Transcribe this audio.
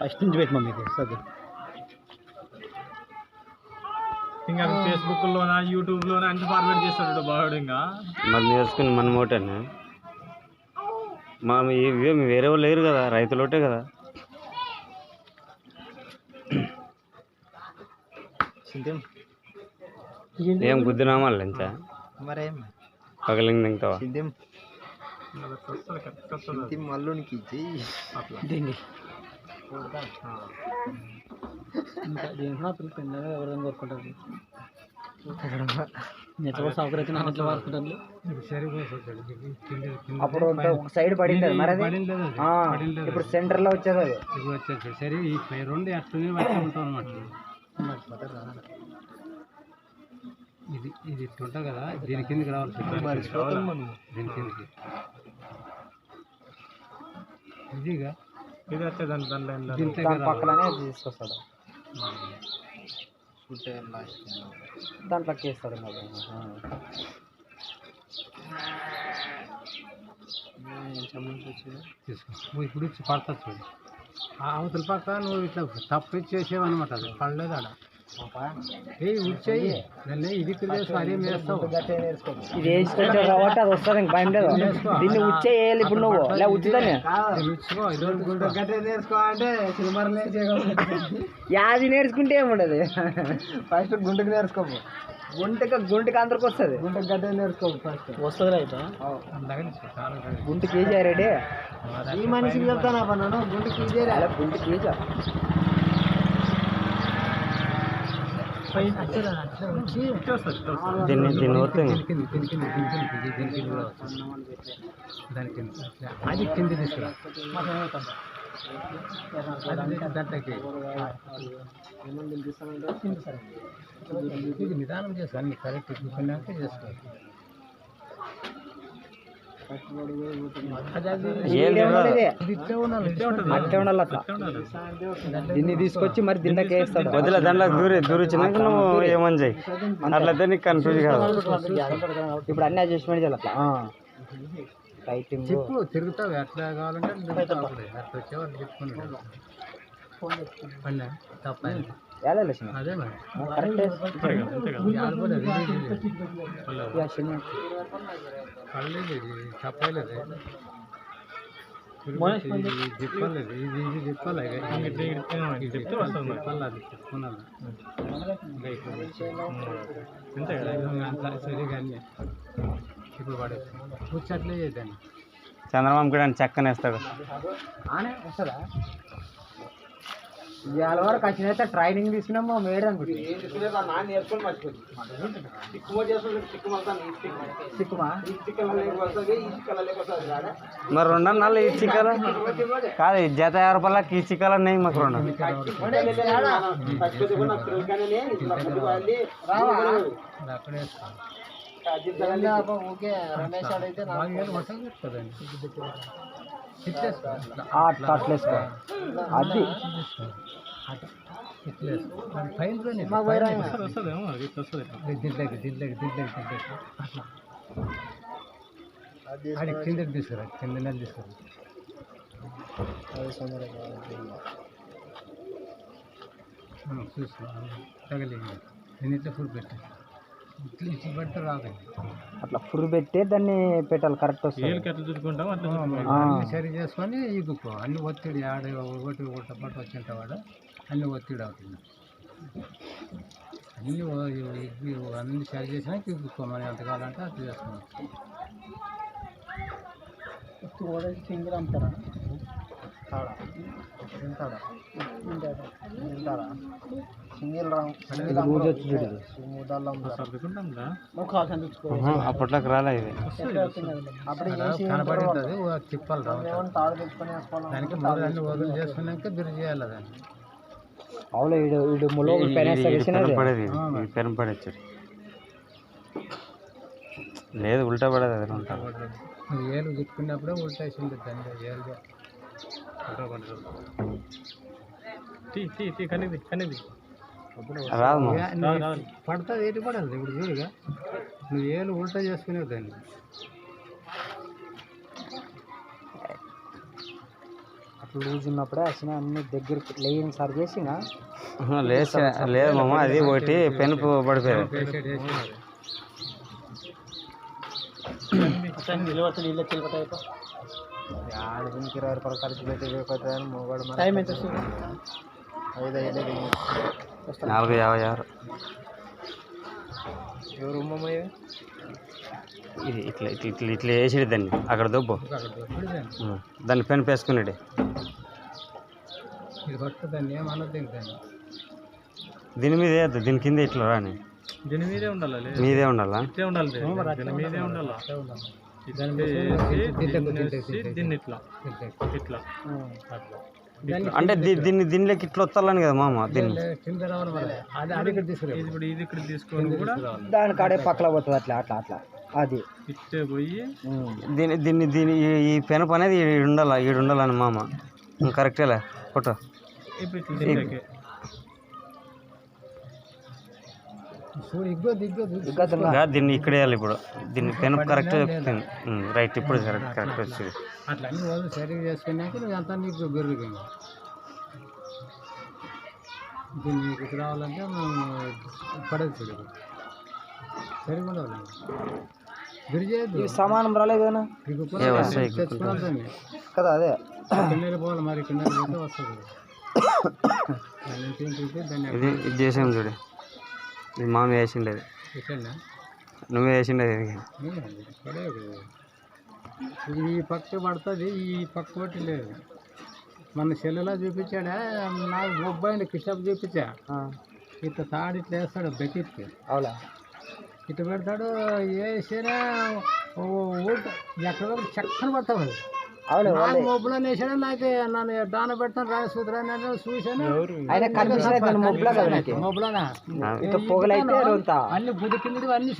First నుంచి పెట్టినా మీకు? వస్తుంది ఇంకా ఫేస్బుక్లోనా యూట్యూబ్లోనా అన్ని ఫార్వర్డ్ చేస్తాడు బాగుడు ఇంకా. మరి నేర్చుకుని మన మూటనే? మా ఇవే వేరే వాళ్ళు లేరు కదా రైతులు ఒకటే కదా ఏం గుద్దినామా లంచా? మరేం? పగలింది తింటావా మల్లునికి ఇచ్చి. ఇంకా దీంట్లో పిల్లలు ఎవరైనా కోరుకుంటారు సౌకర్యం ఎట్లా వాడుకుంటారు అప్పుడు ఒక సైడ్ పడింది అది మరి అది? ఆ, ఇప్పుడు సెంటర్లో వచ్చేది అది. వచ్చేసి సరే ఈ రెండు అట్లనే పట్టి ఉంటాం అనమాట ఇది ఇది ఇట్లా ఉంటుంది కదా దీని కిందకి రావాలి. దీని కిందకి. ఇదిగా ఇది దాని దాని దాని పక్కనే అది తీసుకొస్తాడు. దాంట్లోకి వేస్తాడు మరి. ఆ. తీసుకో ఇప్పుడు ఇచ్చి పడతా చూడు. ఆ అవతల పక్క నువ్వు ఇట్లా తప్పు ఇచ్చేసేవు అనమాట అది. పడలేదు ఆడ. దాన్ని ఇది వేసుకొచ్చావు కాబట్టి అది వస్తుంది ఇంక భయం లేదు. దీన్ని ఉచ్చే వేయాలి ఇప్పుడు నువ్వు. లే ఇదో యాది నేర్చుకుంటే ఏముండదు? ఫస్ట్ గుంటకు నేర్చుకోము గుంటకి గుంటకి అందరికి వస్తుంది. గుంటకి గడ్డ నేర్చుకోము ఫస్ట్. వస్తుంది అయితే గుంటకి ఏజీ రెడీ ఈ మనిషికి చెప్తానా పన్నాను గుంటకి ఏజీ గుంటకి ఏజా దీన్ని దీన్ని దాని కింద అది కింద తీసుకురా నిదానం చేసుకో అన్ని కరెక్ట్ చూసుకున్నాక చేసుకో ఏం తెలియదు. ఇట్లే ఉండాలి ఇట్లే ఉంటుంది అట్టే ఉండాలి అట్లా. దీన్ని తీసుకొచ్చి మరి దీంట్లోకి వేస్తాడు వదిలే దాంట్లో దూరి దూరిచ్చినాక నువ్వు ఏమని చెయ్యి. అట్లయితే నీకు కన్ఫ్యూజ్ కాదు. ఇప్పుడు అన్ని అడ్జస్ట్మెంట్ చేయాలి అట్లా. రైటింగ్ చెప్పు తిరుగుతావు? ఎట్లా కావాలంటే అట్లా వచ్చేవాళ్ళు చెప్పుకున్నాడు. పల్లె తప్ప వేయాలి అదే మరి కరెక్ట్ ఆడపోలేదు పర్లేదు ఇది చెప్పలేదు ఇది చెప్పలేదు ఇది ఇది చెప్పాలి ఇది చెప్పాలి అది చెప్పుకున్నాను అంతే కదా అట్లా సరే కానీ ఇప్పుడు పడేసి కూర్చోట్లే చేద్దాన్ని చంద్రబాబు కూడా చక్కనేస్తాడు ఆనే వస్తుందా ఇవాళ వరకు వచ్చినైతే ట్రైనింగ్ తీసుకున్నాము మేడం సిక్కుమా మరి రెండు అన్నాళ్ళు ఈ చిక్కలు కాదు ఈ జత యాభై రూపాయలకి ఈ చిక్కలు అన్నాయి మాకు రెండు అక్కడే వేసుకోవాలి ఓకే రమేష్ అడిగితే నాలుగు వేలు మసాలా చెప్తుందండి ఇట్లేసుకో అట్లా అట్లా అట్లేసుకో అది ఇట్లేసుకో పైన వస్తుందేమో ఇట్లా వస్తుంది దీంట్లోకి దీంట్లోకి దీంట్లోకి దీంట్లోకి అట్లా అది కిందకి తీసుకురా కింద నెల తీసుకురా చూసుకో తగిలి నేను ఇట్లా ఫుడ్ పెట్టా అట్లా ఫుల్ పెట్టి దాన్ని పెట్టాలి కరెక్ట్ వస్తుంది. ఎట్లా అట్లా. అన్ని సరి చేసుకొని ఇగుకో అన్ని ఒత్తిడి ఆడ ఒకటి ఒకటి పాటు వచ్చింట వాడు అన్ని ఒత్తిడి అవుతుంది. అన్ని ఓ- అన్ని సరి చేసినాక ఇగుకో మనం ఎంత కావాలంటే అది చేసుకున్నాం సింగిల్ అమ్ముతారా? సింగిల్ లూజ్ వచ్చి చూడు ఆహా, అప్పట్లోకి రాలే ఇది అప్పుడు కనపడి ఉంటుంది ఓ తిప్పాలి రా దానికి మొదలు అన్ని వదులు చేసుకున్నాక బిరు చేయాలి దాన్ని అవును వీడు వీడు ములో పెనేస్తా వేసినది పడేది ఇది. ఇది పెరం పడేచ్చు లేదు ఉల్టా పడేది అది ఉంటా నువ్వు ఏలు తిప్పుకున్నప్పుడే ఉల్టేసింది దాన్ని ఏలుగా రాదు పడుతుంది ఏంటి పడాలి ఇప్పుడు చూడుగా నువ్వు ఏలు ఉల్టా చేసుకునేవి దాన్ని. లూజ్ ఉన్నప్పుడే వచ్చిన అన్ని దగ్గర లేని సార్ చేసిన. ఆహా, లేదు మామ అది ఒకటి పెన్ పడిపోయారు. ఆడ దీనికి ఇరవై రూపాయలు ఖర్చు పెట్టి టైం ఎంత నాలుగు యాభై ఆరు ఇది ఇట్లా ఇట్లా ఇట్లా ఇట్లా వేసేది దాన్ని. అక్కడ దొబ్బు. దాన్ని. పెన్ పేసుకునేది దీని మీద వేయద్దు దీని కింద ఇట్లా రాని. దీని మీదే ఉండాలి మీదే ఉండాలా? ఇట్లే ఉండాలి దీని మీదే ఉండాలి? దీన్ని ఇట్లా ఇట్లా అంటే దీన్ని దీనిలోకి ఇట్లా వస్తాలని కదా మామ దీన్ని. కింద రావాలి మరి అది అది ఇక్కడ తీసుకురా. ఇప్పుడు ఇది ఇక్కడ తీసుకొని కూడా దాని కాడే పక్కల పోతుంది అట్లా అట్లా అట్లా. అది. ఇట్టే పోయి దీని దీన్ని దీని ఈ- పెనపు అనేది ఈడ ఉండాలా ఈడ ఉండాలని మామ కరెక్టేలే ఫోటో. ఇప్పుడు దీన్ని ఇక్కడ వేయాలి ఇప్పుడు. దీన్ని పెనపు కరెక్ట్ రైట్ ఇప్పుడు కరెక్ట్ కరెక్ట్ వచ్చింది. అట్లా అన్ని రోజు సరిగ్గా చేసుకున్నాక నువ్వు ఎంత నీకు పెరుగుతుంది దీన్ని నీకు ఇది రావాలంటే మనం పడేది సరిగ్గా సరిగ్గా ఉండాలి గిరిజేయద్దు సమానం రాలేదు కదా అదే. పోవాలి మరి పోతే వస్తుంది. ఇది చేసాం చూడు. ఇది మామ వేసిండేది నువ్వే వేసిండేది ఈ పక్క పడుతుంది ఈ పక్క పట్టి లేదు. మన సెల్లులా చూపించాడా? నాకు మొబైల్ కిషప్ చూపించా. ఇట్లా తాడు ఇట్లా వేస్తాడు బకెట్కి. అవులా ఇట్లా పెడతాడు వేసినా ఊట ఎక్కడ చక్కని పడతావు మొబ్బులో వేసాడు నాకు నన్ను దాన పెడతాను సూత్రాన్ని ఆయన మొబ్బులా మొబ్బులోనా పొగలైతే అన్ని బుద్ధి అన్ని